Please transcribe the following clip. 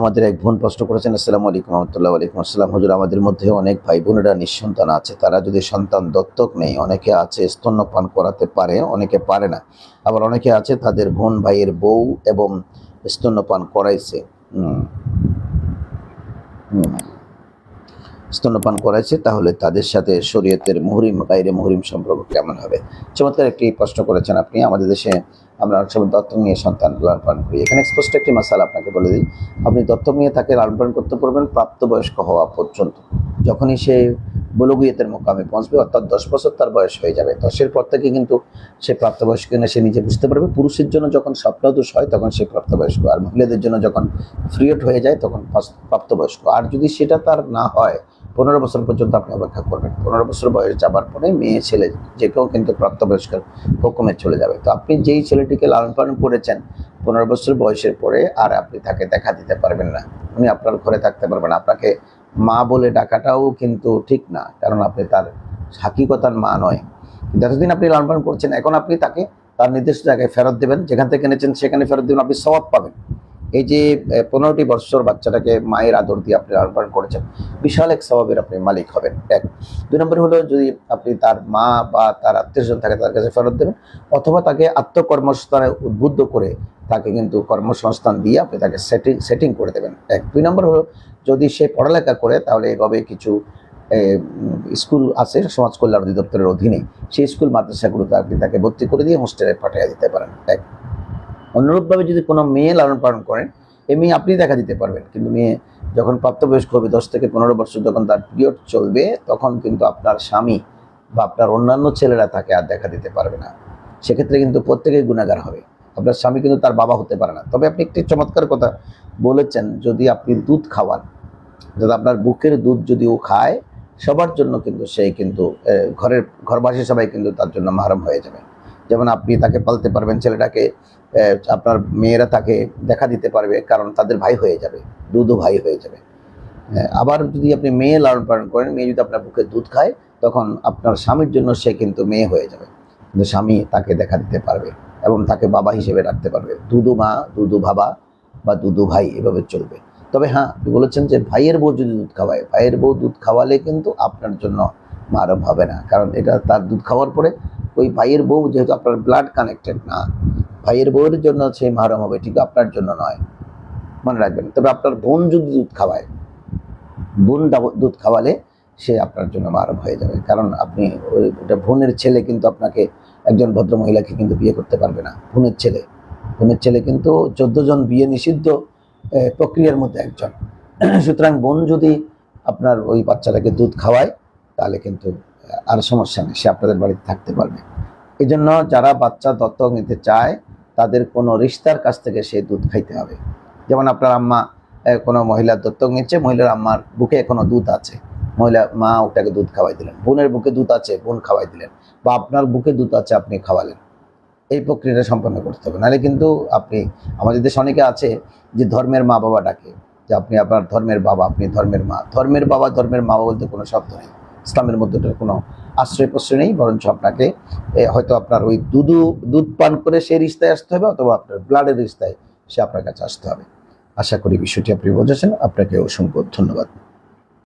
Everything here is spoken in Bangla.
আমাদের এক বোন প্রশ্ন করেছেন, আসসালামু আলাইকুম রহমতুল্লাহ আলাইকুম আসসালাম। হুজুর, আমাদের মধ্যে অনেক ভাই বোনেরা নিঃসন্তান আছে। তারা যদি সন্তান দত্তক নেই, অনেকে আছে স্তন্যপান করাতে পারে, অনেকে পারে না। আবার অনেকে আছে তাদের বোন ভাইয়ের বউ এবং স্তন্যপান করাইছে। স্তন্যপান করাইছে তাহলে তাদের সাথে শরীয়তের মুহরিম গাইরে মুহরিম সম্পর্ক কেমন হবে? চমৎকার একটি প্রশ্ন করেছেন আপনি। আমাদের দেশে আমরা অনেক সময় দত্তক নিয়ে সন্তান লালন পালন করি। এখানে স্পষ্ট একটি মশালা আপনাকে বলে দিই। আপনি দত্তক নিয়ে তাকে লালন পালন করতে পারবেন প্রাপ্তবয়স্ক হওয়া পর্যন্ত। যখনই সে বলগুয়েতের মোকামে পৌঁছবে, অর্থাৎ দশ বছর তার বয়স হয়ে যাবে। দশের পর থেকে কিন্তু সে প্রাপ্তবয়স্ক না সে নিজে বুঝতে পারবে। পুরুষের জন্য যখন স্বপ্নদোষ হয়, তখন সে প্রাপ্তবয়স্ক। আর মহিলাদের জন্য যখন ফ্রিয়ট হয়ে যায়, তখন প্রাপ্তবয়স্ক। আর যদি সেটা তার না হয় পনেরো বছর পর্যন্ত আপনি অপেক্ষা করবেন। পনেরো বছর বয়স যাবার পরে মেয়ে, ছেলে, যে কেউ কিন্তু প্রাপ্তবয়স্কের হুকুমে চলে যাবে। তো আপনি যেই ছেলেটিকে লালন পালন করেছেন, পনেরো বছর বয়সের পরে আর আপনি তাকে দেখা দিতে পারবেন না। উনি আপনার ঘরে থাকতে পারবেন আপনাকে মা বলে ডাকাটাও কিন্তু ঠিক না, কারণ আপনি তার হাকিকতার মা নয়। যতদিন আপনি লালন পালন করছেন, এখন আপনি তাকে তার নির্দিষ্ট জায়গায় ফেরত দেবেন। যেখান থেকে এনেছেন, সেখানে ফেরত দেবেন। আপনি স্বভাব পাবেন। এই যে পনেরোটি বৎসর বাচ্চাটাকে মায়ের আদর দিয়ে আপনি লালন করেছেন, বিশাল এক স্বভাবের আপনি মালিক হবেন। এক। দুই নম্বর হলো যদি আপনি তার মা বা তার আত্মীয় স্বজন থাকে তার কাছে ফেরত দেবেন, অথবা তাকে আত্মকর্মস্থানে উদ্বুদ্ধ করে তাকে কিন্তু কর্মসংস্থান দিয়ে আপনি তাকে সেটিং সেটিং করে দেবেন। এক। দুই নম্বর হলো যদি সে পড়ালেখা করে, তাহলে এভাবে কিছু স্কুল আছে, সমাজ কল্যাণ অধিদপ্তরের অধীনে সেই স্কুল, মাদ্রাসাগুলোতে আপনি তাকে ভর্তি করে দিয়ে হোস্টেলে পাঠিয়ে দিতে পারেন। এক। অনুরূপভাবে যদি কোনো মেয়ে লালন পালন করেন এই মেয়ে আপনি দেখা দিতে পারবেন। কিন্তু মেয়ে যখন প্রাপ্তবয়স্ক হবে, দশ থেকে পনেরো বছর যখন তার পিরিয়ড চলবে, তখন কিন্তু আপনার স্বামী বা আপনার অন্যান্য ছেলেরা তাকে আর দেখা দিতে পারবে না। সেক্ষেত্রে কিন্তু প্রত্যেকেই গুণাগার হবে। আপনার স্বামী কিন্তু তার বাবা হতে পারে না। তবে আপনি একটি চমৎকার কথা বলেছেন, যদি আপনি দুধ খাওয়ান, যদি আপনার বুকের দুধ যদি ও খায়, সবার জন্য কিন্তু সেই কিন্তু ঘরের, ঘরবাসী সবাই কিন্তু তার জন্য মাহারম হয়ে যাবে। যেমন আপনি তাকে পালতে পারবেন, ছেলেটাকে আপনার মেয়েরা তাকে দেখা দিতে পারবে কারণ তাদের ভাই হয়ে যাবে দুধও ভাই হয়ে যাবে। আবার যদি আপনি মেয়ে লালন পালন করেন, মেয়ে যদি আপনার বুকে দুধ খায়, তখন আপনার স্বামীর জন্য সে কিন্তু মেয়ে হয়ে যাবে। কিন্তু স্বামী তাকে দেখা দিতে পারবে এবং তাকে বাবা হিসেবে রাখতে পারবে। দুদু মা, দুদু বাবা বা দুদু ভাই এভাবে চলবে। তবে হ্যাঁ আপনি বলেছেন যে ভাইয়ের বউ যদি দুধ খাওয়ায়, ভাইয়ের বউ দুধ খাওয়ালে কিন্তু আপনার জন্য মারব হবে না। কারণ এটা তার দুধ খাওয়ার পরে ওই ভাইয়ের বউ যেহেতু আপনার ব্লাড কানেক্টেড না, ভাইয়ের বউয়ের জন্য সেই মারম হবে, ঠিক আপনার জন্য নয়। মনে রাখবেন, তবে আপনার বোন যদি দুধ খাওয়ায়, বোন দুধ খাওয়ালে সে আপনার জন্য মারম হয়ে যাবে। কারণ আপনি ওটা বোনের ছেলে কিন্তু আপনাকে একজন ভদ্র মহিলাকে কিন্তু বিয়ে করতে পারবে না, বোনের ছেলে। বোনের ছেলে কিন্তু চোদ্দ জন বিয়ে নিষিদ্ধ প্রক্রিয়ার মধ্যে একজন। সুতরাং বোন যদি আপনার ওই বাচ্চাটাকে দুধ খাওয়ায়, তাহলে কিন্তু আর সমস্যা নেই, সে আপনাদের বাড়িতে থাকতে পারবে। এই জন্য যারা বাচ্চা দত্তক নিতে চায়, তাদের কোনো রিস্তার কাছ থেকে সে দুধ খাইতে হবে। যেমন আপনার আম্মা কোনো মহিলার দত্তক নিচ্ছে, মহিলার আম্মার বুকে কোনো দুধ আছে। মহিলা মা ওটাকে দুধ খাওয়াই দিলেন, বোনের বুকে দুধ আছে, বোন খাওয়াই দিলেন, বা আপনার বুকে দুধ আছে, আপনি খাওয়ালেন। এই প্রক্রিয়াটা সম্পন্ন করতে হবে। নাহলে কিন্তু আপনি, আমাদের দেশে অনেকে আছে যে ধর্মের মা বাবা ডাকে, যে আপনি আপনার ধর্মের বাবা, আপনি ধর্মের মা। ধর্মের বাবা, ধর্মের মা বলতে কোনো শব্দ নেই। ইসলামের মধ্যে কোনো আশ্রয় প্রশ্রয় নেই, বরঞ্চ আপনাকে হয়তো আপনার ওই দুধু, দুধ পান করে সে রিস্তায় আসতে হবে অথবা আপনার ব্লাডের রিস্তায় সে আপনার কাছে আসতে হবে। আশা করি বিষয়টি আপনি বুঝেছেন। আপনাকে অসংখ্য ধন্যবাদ।